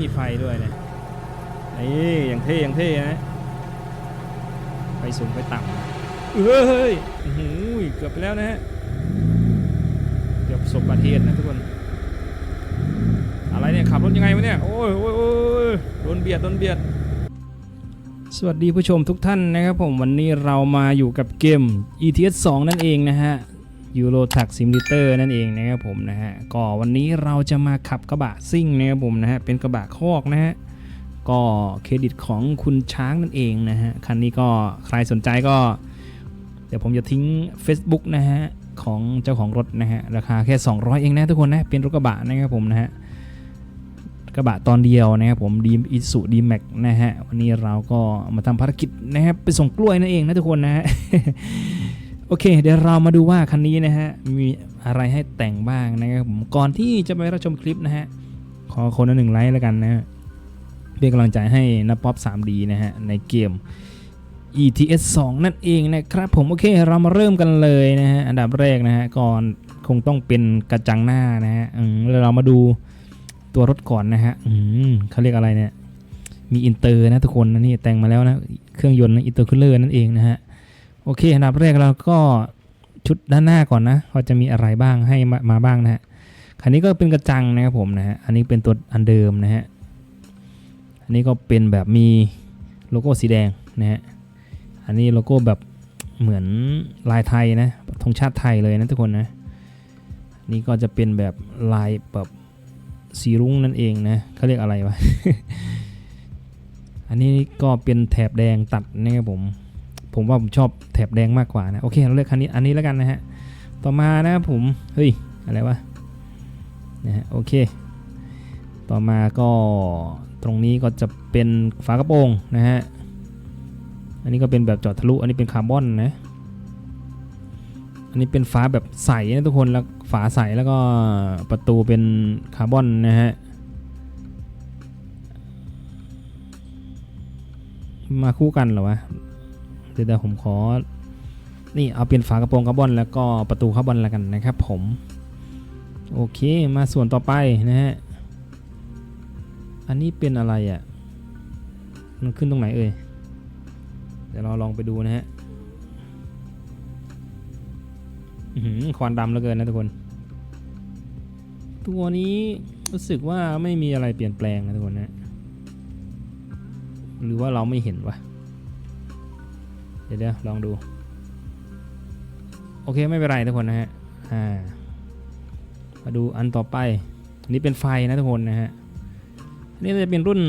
มีไฟด้วยเนี่ยนี่อย่างเท่อย่างเท่นะไปสูงไปต่ำเอ้ยหือเกือบไปแล้วนะฮะเกือบประสบอุบัติเหตุนะทุกคน อะไรเนี่ยขับรถยังไงวะเนี่ย โอ้ยโอ้ยโอ้ยโดนเบียดโดนเบียด สวัสดีผู้ชมทุกท่านนะครับผมวันนี้เรามาอยู่กับเกม ETS 2 นั่นเองนะฮะ Euro Truck Simulator นั่นเองนะครับผมนะฮะก็วันนี้เราจะมาขับกระบะซิ่งนะครับผมนะฮะเป็นกระบะคอกนะฮะก็เครดิตของคุณช้างนั่นเองนะฮะคันนี้ก็ใครสนใจก็เดี๋ยวผมจะทิ้ง Facebook นะฮะของเจ้าของรถนะฮะราคาแค่ 200 เองนะทุกคนนะเป็นรถกระบะนะครับผมนะฮะกระบะตอนเดียวนะครับผมดีมอิสุดีแม็กนะฮะวันนี้เราก็มาทำภารกิจนะครับไปส่งกล้วยนั่นเองนะทุกคนนะฮะ โอเค เดี๋ยวเรามาดูว่าคันนี้นะฮะ มีอะไรให้แต่งบ้างนะครับผมก่อนที่จะไปรับชมคลิปนะฮะ ขอคนละหนึ่งไลค์แล้วกันนะฮะเป็นกำลังใจให้นป๊อป 3D นะฮะ ในเกม ETS 2 นั่นเองนะครับผมโอเคเรามาเริ่มกันเลยนะฮะ อันดับแรกนะฮะ ก่อนคงต้องเป็นกระจังหน้านะฮะอืมแล้วเรามาดูตัวรถก่อนนะฮะเขาเรียกอะไรเนี่ย มีอินเตอร์นะทุกคนนะนี่แต่งมาแล้วนะ เครื่องยนต์นะอินเตอร์คูลเลอร์นั่นเองนะฮะ โอเคอันดับแรกเราก็ชุดด้านหน้าก่อนนะว่าจะมีอะไรบ้างให้มามาบ้างนะฮะคันนี้ก็เป็นกระจังนะครับผมนะฮะอันนี้เป็นตัวอันเดิมนะฮะอันนี้ก็เป็นแบบมีโลโก้สีแดงนะฮะอันนี้โลโก้แบบเหมือนลายไทยนะธงชาติไทยเลยนะทุกคนนะนี่ก็จะเป็นแบบลายแบบสีรุ้งนั่นเองนะเขาเรียกอะไรวะ อันนี้ก็เป็นแถบแดงตัดนะครับผม ผมว่าผมชอบแถบแดงมากกว่านะโอเคเราเลือกคันนี้อันนี้แล้วกันนะฮะต่อมานะผมเฮ้ยอะไรวะนะฮะโอเค ต่อมาก็ตรงนี้ก็จะเป็นฝากระโปรงนะฮะอันนี้ก็เป็นแบบจอดทะลุอันนี้เป็นคาร์บอนนะอันนี้เป็นฟ้าแบบใสนะทุกคนแล้วฝาใสแล้วก็ประตูเป็นคาร์บอนนะฮะมาคู่กันเหรอวะ เดี๋ยวผมขอ นี่เอาเป็นฝากระโปรงคาร์บอนแล้วก็ประตูคาร์บอนแล้วกันนะครับผม โอเคมาส่วนต่อไปนะฮะ อันนี้เป็นอะไรอะ่ะ มันขึ้นตรงไหนเอ่ย เดี๋ยวเราลองไปดูนะฮะอื้อหือควันดำเหลือเกินนะทุกคน ตัวนี้รู้สึกว่าไม่มีอะไรเปลี่ยนแปลงนะทุกคนนะ หรือว่าเราไม่เห็นวะ ดี๋ยวเดี๋ยวลองดู โอเคไม่เป็นไรทุกคนนะฮะอ่ามาดูอันต่อไปอันนี้เป็นไฟนะทุกคนนะฮะอันนี้จะเป็นรุ่น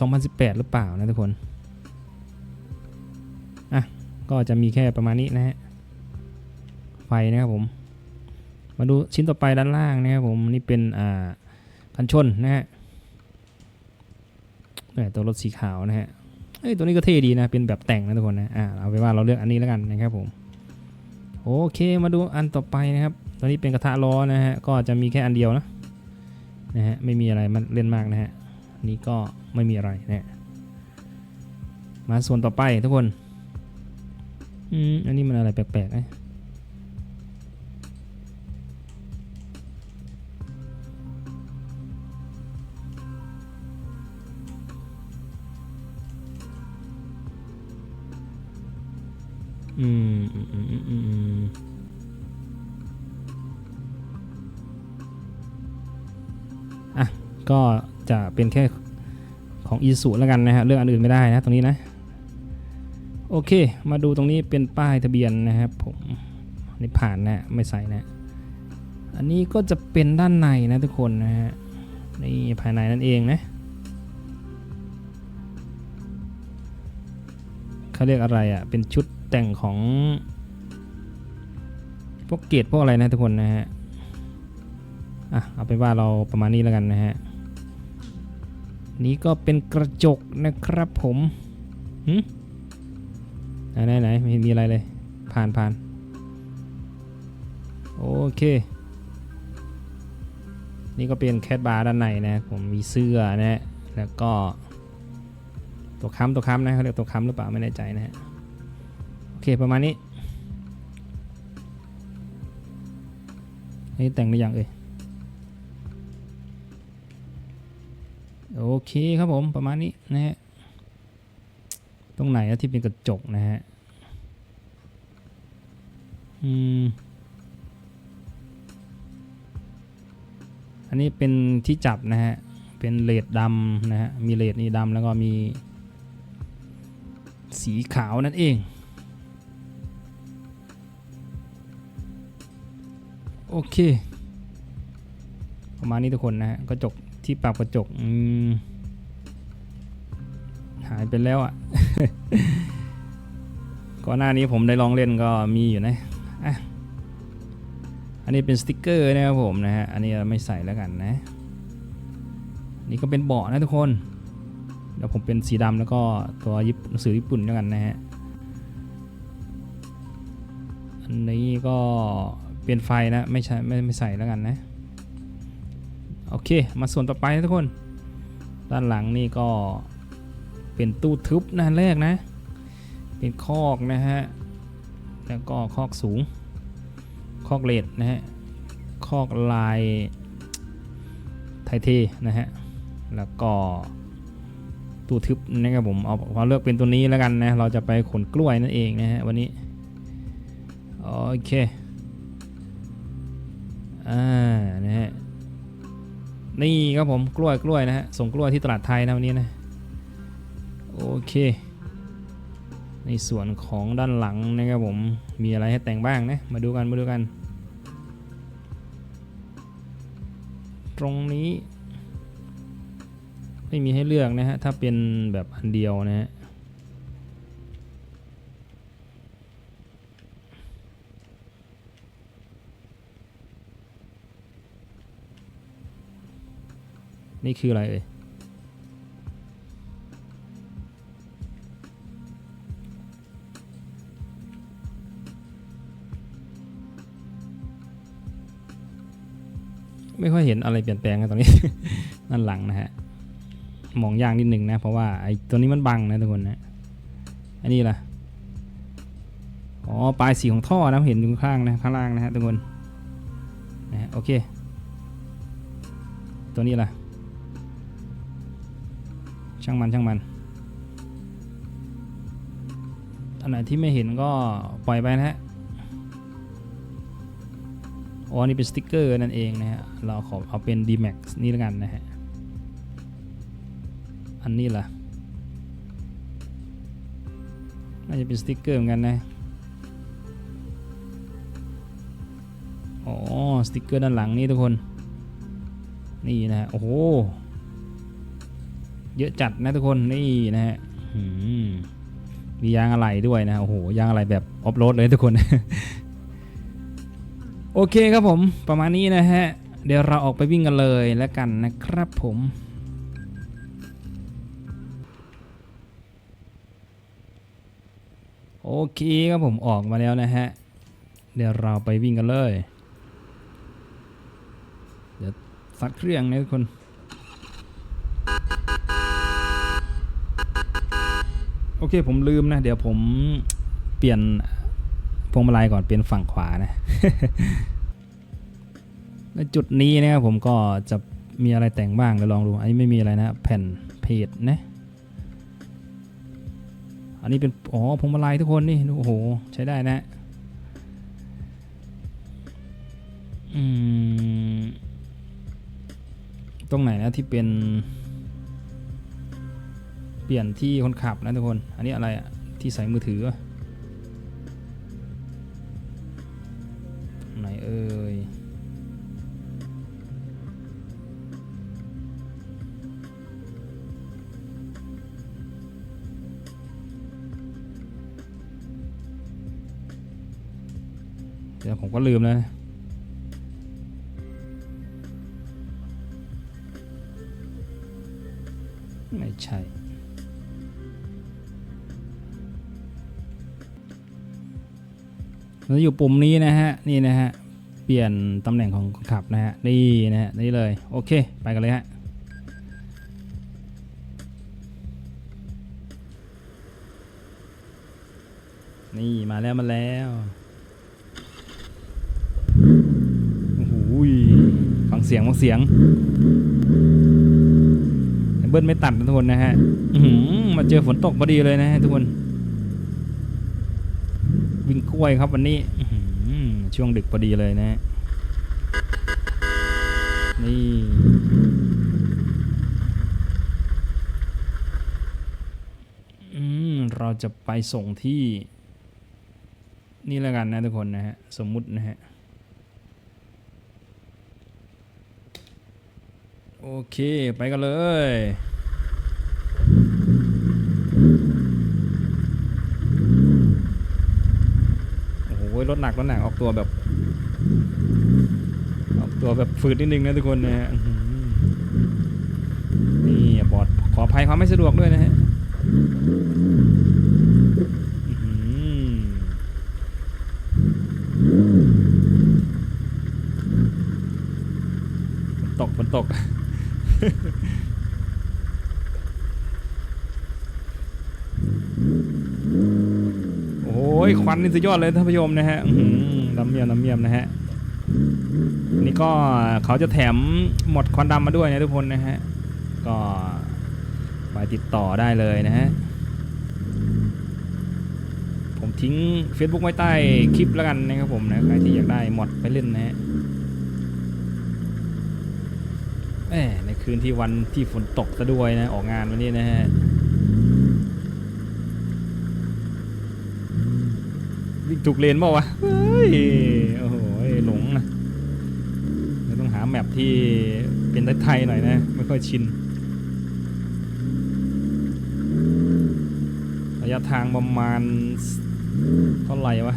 2018 หรือเปล่านะทุกคนอะก็จะมีแค่ประมาณนี้นะฮะไฟนะครับผม มาดูชิ้นต่อไปด้านล่างนะครับผมนี่เป็นอ่ากันชนนะฮะตัวรถสีขาวนะฮะ เอ้ยตัวนี้ก็เท่ดีนะเป็นแบบแต่งนะทุกคนนะอ่าเอาไปว่าเราเลือกอันนี้แล้วกันนะครับผมโอเคมาดูอันต่อไปนะครับตอนนี้เป็นกระทะล้อนะฮะก็จะมีแค่อันเดียวนะนะฮะไม่มีอะไรมันเล่นมากนะฮะนี้ก็ไม่มีอะไรนะฮะมาส่วนต่อไปทุกคนอืมอันนี้มันอะไรแปลกๆนะ อืมอืมอืมอืมอะ ก็จะเป็นแค่ของอีสุแล้วกันนะฮะเรื่องอันอื่นไม่ได้นะตรงนี้นะ โอเค มาดูตรงนี้เป็นป้ายทะเบียนนะครับผมนนี่ผ่านนะไม่ใส่นะ อันนี้ก็จะเป็นด้านในนะทุกคนนะฮะนี่ภายในนั่นเองนะเขาเรียกอะไรอะ่ะเป็นชุด แต่งของ พวกเกรดพวกอะไรนะทุกคนนะฮะ อะ เอาเป็นว่าเราประมาณนี้แล้วกันนะฮะ นี่ก็เป็นกระจกนะครับผมหึไหนไหนไหนไม่มีอะไรเลย ผ่านผ่านโอเค นี่ก็เป็นแคดบาร์ด้านในนะผมมีเสื้อนะฮะแล้วก็ตัวค้ำตัวค้ำนะเขาเรียกตัวค้ำหรือเปล่าไม่แน่ใจนะฮะ เคประมาณนี้นนี้แต่งได้ยังเอ่ยโอเคครับผมประมาณนี้นะฮะตรงไหนอะที่เป็นกระจกนะฮะอืมอันนี้เป็นที่จับนะฮะเป็นเลดดำนะฮะมีเลดนี่ดำแล้วก็มีสีขาวนั่นเอง โอเค ประมาณนี้ทุกคนนะฮะกระจกที่ปรับกระจกหายไปแล้วอะ่ะก่อนหน้านี้ผมได้ลองเล่นก็มีอยู่นะอะอันนี้เป็นสติกเกอร์นะครับผมนะฮะ อันนี้ไม่ใส่แล้วกันนะ นี่ก็เป็นเบาะนะทุกคน เดี๋ยวผมเป็นสีดำแล้วก็ตัวยิปหนังสือญี่ปุ่นแล้วกันนะฮะ อันนี้ก็ เป็นไฟนะ ไม่ใช่ไม่ไม่ใส่แล้วกันนะ โอเค มาส่วนต่อไปนะทุกคน ด้านหลังนี่ก็เป็นตู้ทึบนะอันแรกนะ เป็นคอกนะฮะ แล้วก็คอกสูง คอกเลดนะฮะ คอกลายไทเทนะฮะ แล้วก็ตู้ทึบนะครับผมเอาเอาเลือกเป็นตัวนี้แล้วกันนะ เราจะไปขนกล้วยนั่นเองนะฮะวันนี้ โอเค อ่านะฮะนี่ครับผมกล้วยกล้วยนะฮะส่งกล้วยที่ตลาดไทยนะวันนี้นะโอเค ในส่วนของด้านหลังนะครับผมมีอะไรให้แต่งบ้างนะมาดูกันมาดูกัน ตรงนี้ ไม่มีให้เลือกนะฮะถ้าเป็นแบบอันเดียวนะฮะ นี่คืออะไรเอ่ยไม่ค่อยเห็นอะไรเปลี่ยนแปลงกันตรงนี้ ด้านหลังนะฮะ มองยากนิดนึงนะ เพราะว่าไอ้ตัวนี้มันบังนะทุกคนนะ อันนี้ล่ะ อ๋อ ปลายสีของท่อนะเห็นอยู่ข้างนะข้างล่างนะฮะทุกคน นะฮะ โอเค ตัวนี้ล่ะ ช่างมันช่างมันอันไหนที่ไม่เห็นก็ปล่อยไปนะฮะอ๋อนี่เป็นสติกเกอร์นั่นเองนะฮะ เราขอเอาเป็น D-Max นี่ล้วกันนะฮะ อันนี้ล่ะ น่าจะเป็นสติกเกอร์เหมือนกันนะ อ๋อ สติกเกอร์ด้านหลังนี่ทุกคน นี่นะฮะ โอ้โห เยอะจัดนะทุกคนนี่นะฮะหืมมียางอะไหล่ด้วยนะโอ้โหยางอะไหล่แบบออฟโรดเลยทุกคน โอเคครับผมประมาณนี้นะฮะ เดี๋ยวเราออกไปวิ่งกันเลยแล้วกันนะครับผมโอเคครับผมออกมาแล้วนะฮะ เดี๋ยวเราไปวิ่งกันเลย เดี๋ยวสัดเครื่องนะทุกคน โอเคผมลืมนะ เดี๋ยวผมเปลี่ยนพวงมาลัยก่อนเปลี่ยนฝั่งขวานะในจุดนี้นะครับผมก็จะมีอะไรแต่งบ้างเดี๋ยวลองดู อันนี้ไม่มีอะไรนะ แผ่นเพจนะ อันนี้เป็น อ๋อพวงมาลัยทุกคนนี่ โอ้โห ใช้ได้นะ อืม ตรงไหนนะที่เป็น เปลี่ยนที่คนขับนะทุกคน อันนี้อะไรอะที่ใส่มือถือไหนเอ่ยเดี๋ยวผมก็ลืมแล้วนะไม่ใช่ เราอยู่ปุ่มนี้นะฮะนี่นะฮะเปลี่ยนตำแหน่งของคนขับนะฮะนี่นะฮะนี่เลยโอเคไปกันเลยฮะนี่มาแล้วมาแล้วโอ้โหยฟังเสียงฟังเสียงเบิ้ลไม่ตัดนะทุกคนนะฮะอือหือมาเจอฝนตกพอดีเลยนะฮะทุกคน วิ่งกล้วยครับวันนี้อื้อหือช่วงดึกพอดีเลยนะฮะนี่อืมเราจะไปส่งที่ นี่แล้วกันนะทุกคนนะฮะ สมมุตินะฮะ โอเค ไปกันเลย โอ้โหรถหนักรถหนักออกตัวแบบ ออกตัวแบบฝืดนิดนึงนะทุกคนนะฮะนี่บอดขออภัยความไม่สะดวกด้วยนะฮะฝนตกฝนตก โอ้ ยควันนี่สุดยอดเลยท่านผู้ชมนะฮะอื้อหือน้ำเมียมน้ำเมียมนะฮะนี่ก็เขาจะแถมหมดควันดำมาด้วยนะทุกคนนะฮะก็ไปติดต่อได้เลยนะฮะผมทิ้ง Facebook ไว้ใต้คลิปแล้วกันนะครับผมนะใครที่อยากได้หมดไปเล่นนะฮะแหมในคืนที่วันที่ฝนตกซะด้วยนะออกงานวันนี้นะฮะ วิ่ง ถูกเลนเปล่าวะเฮ้ยโอ้โหหลงนะเราต้องหาแมปที่เป็นไทยๆหน่อยนะ ไม่ค่อยชินระยะทางประมาณเท่าไหร่วะ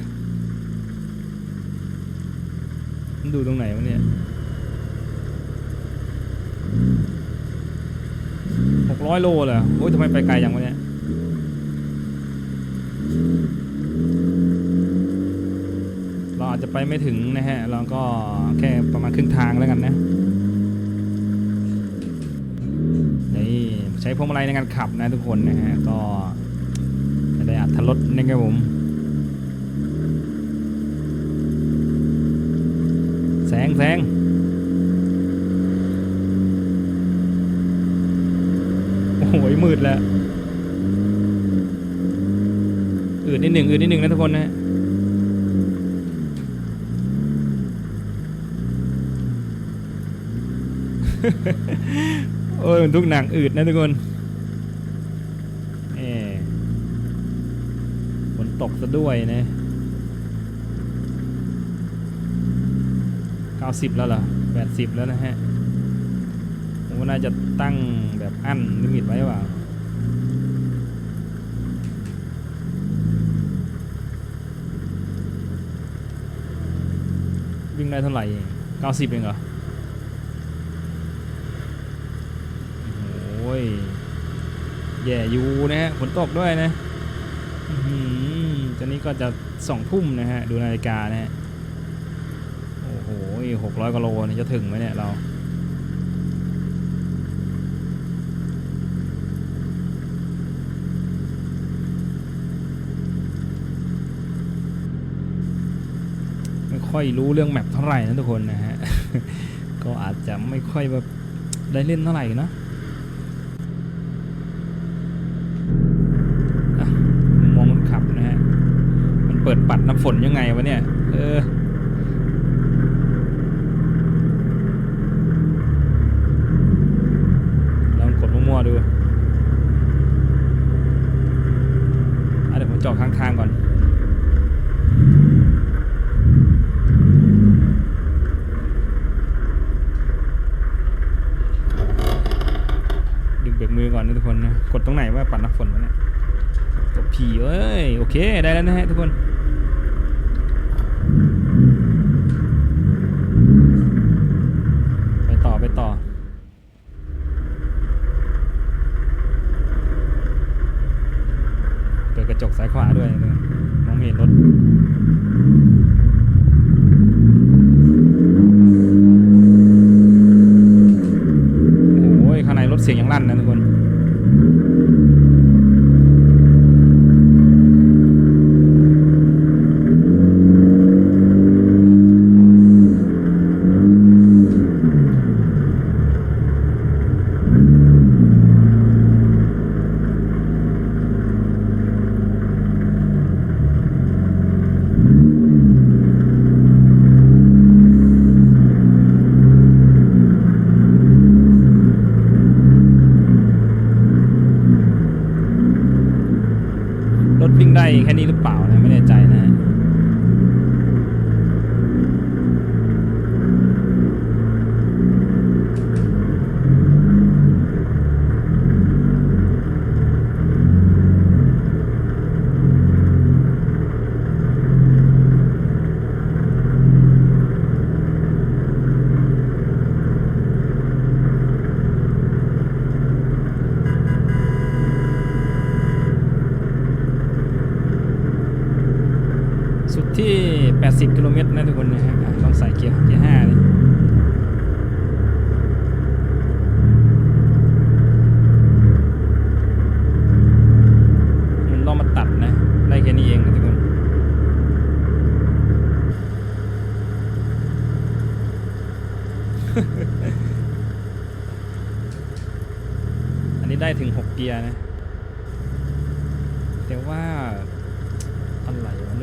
มันดูตรงไหนวะเนี่ยหกร้อยโลเลยเหรอโอ้ยทำไมไปไกลอย่างวะเนี่ย จจะไปไม่ถึงนะฮะเราก็แค่ประมาณครึ่งทางแล้วกันนะนี่ใช้พวงมาลัยในการขับนะทุกคนนะฮะก็จะได้อัตรสนะครับผมแสงแสงโอ้โหมืดแล้วอืดนิดหนึ่งอืดนิดหนึ่งนะทุกคนนะฮะ โอ้ยมันทุกหนังอืดนะทุกคนเออฝนตกซะด้วยนะเก้าสิบแล้วเหรอแปดสิบแล้วนะฮะผมว่าน่าจะตั้งแบบอั้นลิมิตไว้ว่าวิ่งได้เท่าไหร่เก้าสิบเองเหรอ โอ้ ยแย่อยู่นะฮะฝนตกด้วยนะตอนนี้ก็จะสองทุ่มนะฮะ ดูนาฬิกานะฮะ โอ้โหหกร้อยกิโลนี่จะถึงไหมเนี่ยเราไม่ค่อยรู้เรื่องแมปเท่าไหร่นะทุกคนนะฮะ ก็อาจจะไม่ค่อยแบบได้เล่นเท่าไหร่นะมุมมองคนขับนะฮะ มันเปิดปัดน้ำฝนยังไงวะเนี่ย เออลองกดมั่วๆดูเดี๋ยวผมจอดข้างๆก่อนเบรกมือก่อนนะทุกคนนะ กดตรงไหนว่าปัดน้ำฝนวะเนี่ยกดผีเอ้ย โอเค ได้แล้วนะฮะทุกคน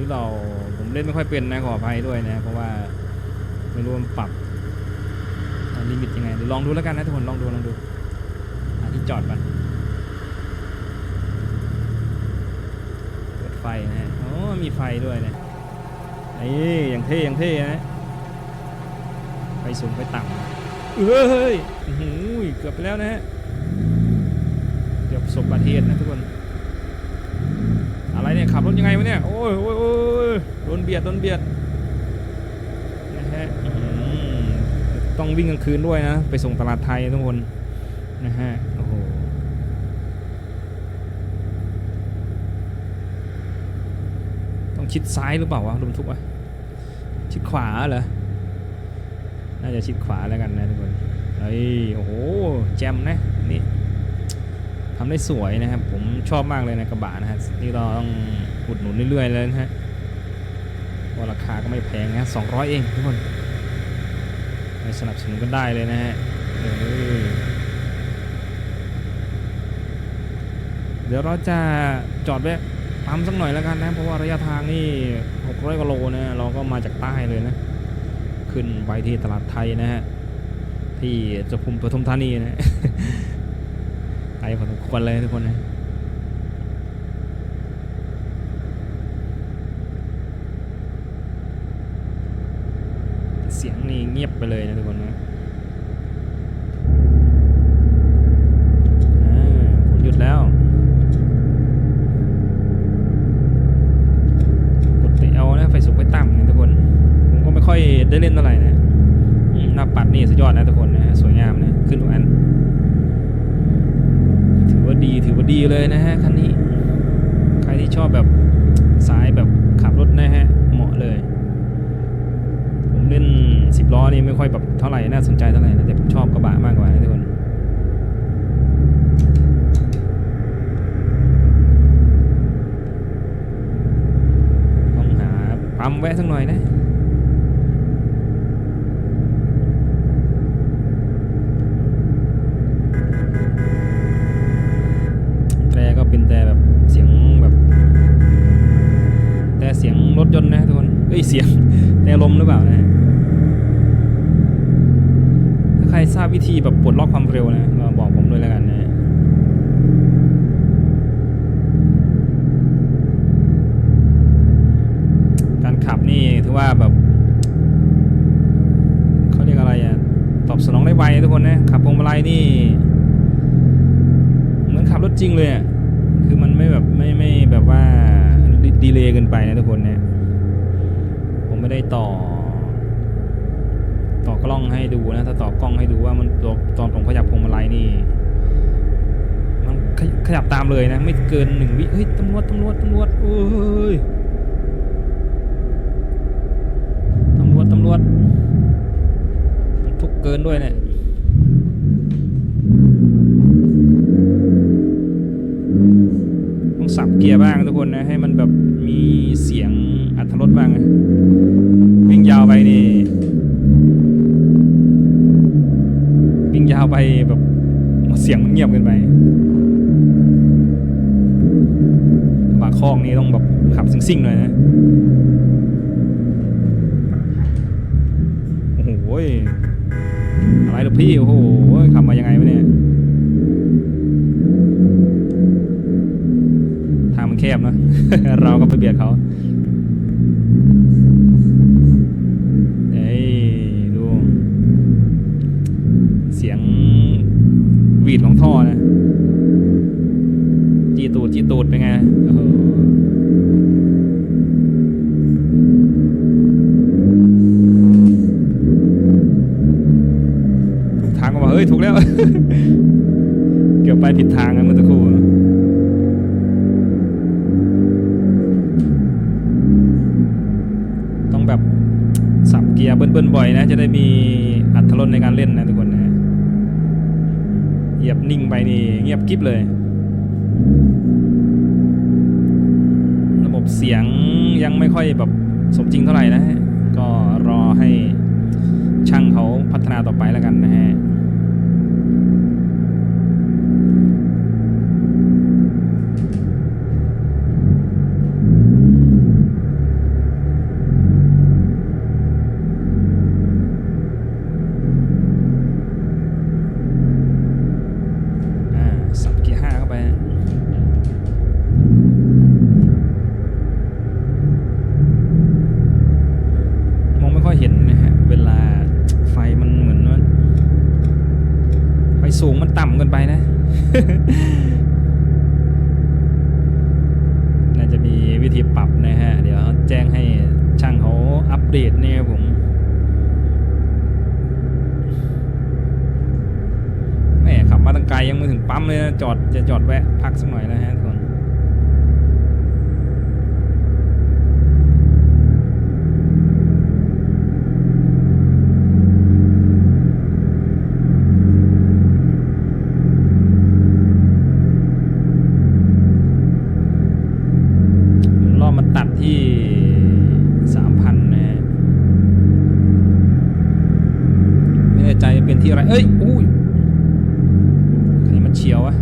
ที่เราผมเล่นไม่ค่อยเป็นนะขออภัยด้วยนะเพราะว่าไม่รู้มันปรับลิมิตยังไงเดี๋ยวลองดูแล้วกันนะทุกคนลองดูลองดูหาที่จอดก่อนเปิดไฟนะฮะโอ้มีไฟด้วยนะนี่อย่างเท่อย่างเท่นะไฟสูงไฟต่ำเอ้ยอื้อหือเกือบไปแล้วนะฮะเกือบสบอุบัติเหตุนะทุกคน อะไรเนี่ยขับรถยังไงวะเนี่ยโอ้ยโอ้ยโอ้ยโดนเบียดโดนเบียดนะฮะอื้อหือต้องวิ่งกลางคืนด้วยนะ ไปส่งตลาดไทยทุกคนนะฮะโอ้โหต้องชิดซ้ายหรือเปล่าวะรถบรรทุกอะชิดขวาเหรอน่าจะชิดขวาแล้วกันนะทุกคนเฮ้ยโอ้โหแจมนะนี่ ทำได้สวยนะครับ ผมชอบมากเลยนะกระบะนะฮะนี่เราต้องอุดหนุนเรื่อยๆเลยนะฮะเพราราคาก็ไม่แพงนะ200เองทุกคนไปสนับสนุนกันได้เลยนะฮะเเดี๋ยวเราจะจอดแวะปั๊มสักหน่อยแล้วกันนะ เพราะว่าระยะทางนี่ 600กว่าโลนะเราก็มาจากใต้เลยนะ ขึ้นไปที่ตลาดไทยนะฮะ ที่จะพุมปทุมธานีนะไกลพอสม ควรเลยทุกคนนะเสียงนี่เงียบไปเลยนะทุกคนนะอ่าฝนหยุดแล้วกดติเอานะไฟสูงไฟต่ำนะทุกคน ผมก็ไม่ค่อยได้เล่นเท่าไหร่นะหน้าปัดนี่สุดยอดนะทุกคนนะ สวยงามนะ ขึ้นทุกอัน ดีเลยนะฮะคันนี้ ใครที่ชอบแบบสายแบบขับรถนะฮะเหมาะเลย ผมเล่นสิบล้อนี่ไม่ค่อยแบบเท่าไหร่น่าสนใจเท่าไหร่นะแต่ผมชอบกระบะมากกว่านะทุกคนต้องหาปั๊มแวะสักหน่อยนะ ยนต์นะทุกคนเอ้ยเสียงแต่ลมหรือเปล่านะถ้าใครทราบวิธีแบบปลดล็อกความเร็วนะก็บอกผมด้วยแล้วกันนะการขับนี่ถือว่าแบบเขาเรียกอะไรอะตอบสนองได้ไวทุกคนนะขับพวงมาลัยนี่ เหมือนขับรถจริงเลยอะคือมันไม่แบบไม่ไม่แบบว่าดีเลย์เกินไปนะทุกคนเนี่ย ไม่ได้ต่อ ต่อกล้องให้ดูนะ ถ้าต่อกล้องให้ดูว่ามันตัวตอนผมขยับพวงมาลัยนี่ มันขยับตามเลยนะ ไม่เกินหนึ่งวิเฮ้ยตำรวจตำรวจตำรวจโอ้ยตำรวจตำรวจทุกเกินด้วยเนี่ยต้องสับเกียร์บ้างทุกคนนะ ให้มันแบบมีเสียง รสบ้างวิ่งยาวไปนี่วิ่งยาวไปแบบเสียงมันเงียบเกินไปกระบะคอกนี่ต้องแบบขับซิ่งๆหน่อยนะโอ้โหอะไรหรอพี่โอ้โหขับมายังไงวะเนี่ยทางมันแคบนะ เราก็ไปเบียดเขาเอ้ยดู เสียง หวีดของท่อนะจีตูดจีตูดเป็นไงถูกทางก็บอกเฮ้ย ถูกแล้ว เกือบไปผิดทางนเมื่อสักครู่ต้องแบบสับเกียร์เบิ้ลๆบ่อยนะ จะได้มีอัตรสในการเล่นนะทุกคนนะ เหยียบนิ่งไปนี่เงี ยบกิ๊บเลย ระบบเสียงยังไม่ค่อยแบบสมจริงเท่าไหร่นะฮะ ก็รอให้ช่างเขาพัฒนาต่อไปแล้วกันนะฮะ อ่าสับเกียร์ห้าเข้าไปฮะมองไม่ค่อยเห็นนะฮะ เวลาไฟมันเหมือนว่าไฟสูงมันต่ำเกินไปนะ น่าจะมีวิธีปรับนะฮะ เดี๋ยวแจ้งให้ช่างเขาอัปเดตเนี่ยครับผม แม่ขับมาตั้งไกลยังไม่ถึงปั๊มเลยนะจอดจะจอดแวะพักสักหน่อยนะฮะทุกคนรอบมัน ตัดที่สามพันนะฮะไม่แน่ใจเป็นที่อะไร เอ้ยอุ้ย ใครมาเฉียววะ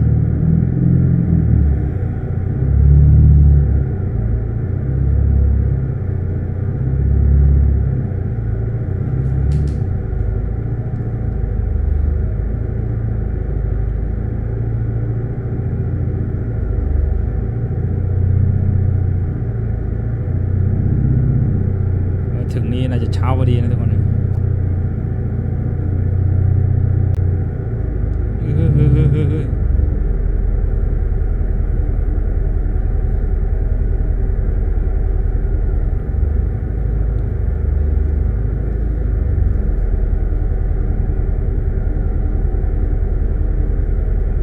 มาถึงนี่น่าจะเช้าพอดีนะทุกคนนะเฮ้ยเฮ้ยเฮ้ยเฮ้ยเฮ้ย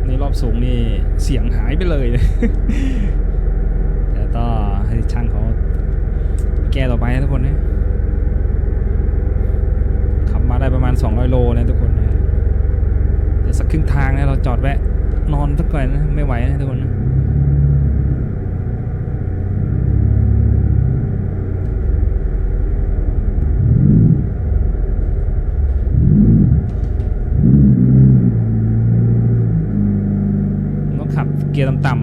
ในร อบสูงนี่เสียงหายไปเลยเดี๋ยวต้องให้ช่างเขาแก้ต่อไปนะทุกคนนะขับมาได้ประมาณ 200 โลนะทุกคนนะฮะเดี๋ยวสักครึ่งทางนะเราจอดแวะนอนสักก่อนนะไม่ไหวนะทุกคนนะ ต้อ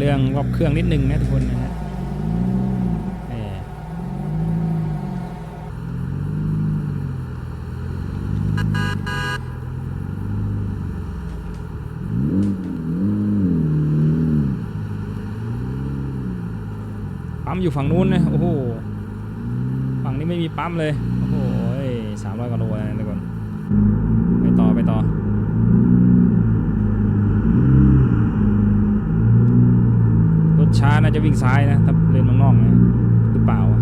เรื่องรอบเครื่องนิดนึงนะทุกคนนะฮะปั๊มอยู่ฝั่งนู้นนะโอ้โหฝั่งนี้ไม่มีปั๊มเลย โอ้โหสามร้อยกว่าโลนะทุกคน ไปต่อไปต่อ รถช้าน่า จะวิ่งซ้ายนะถ้าเลนเมืองนอกนะหรือเปล่าวะ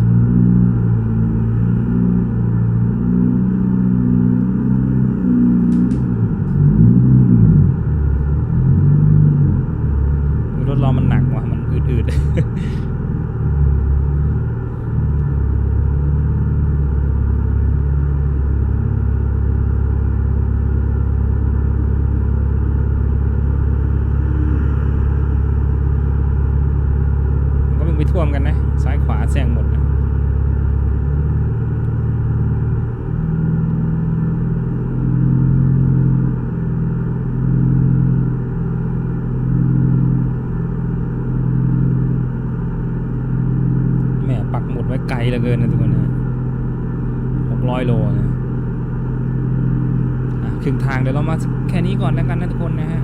เดี๋ยวเรามาแค่นี้ก่อนแล้วกันนะทุกคนนะฮะ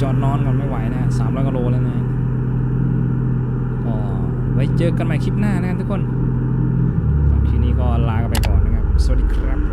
จอดนอนกันไม่ไหวนะสามร้อยกิโลแล้วนะก็ไว้เจอกันใหม่คลิปหน้านะครับทุกคนคลิปนี้ก็ลากไปก่อนนะครับ สวัสดีครับ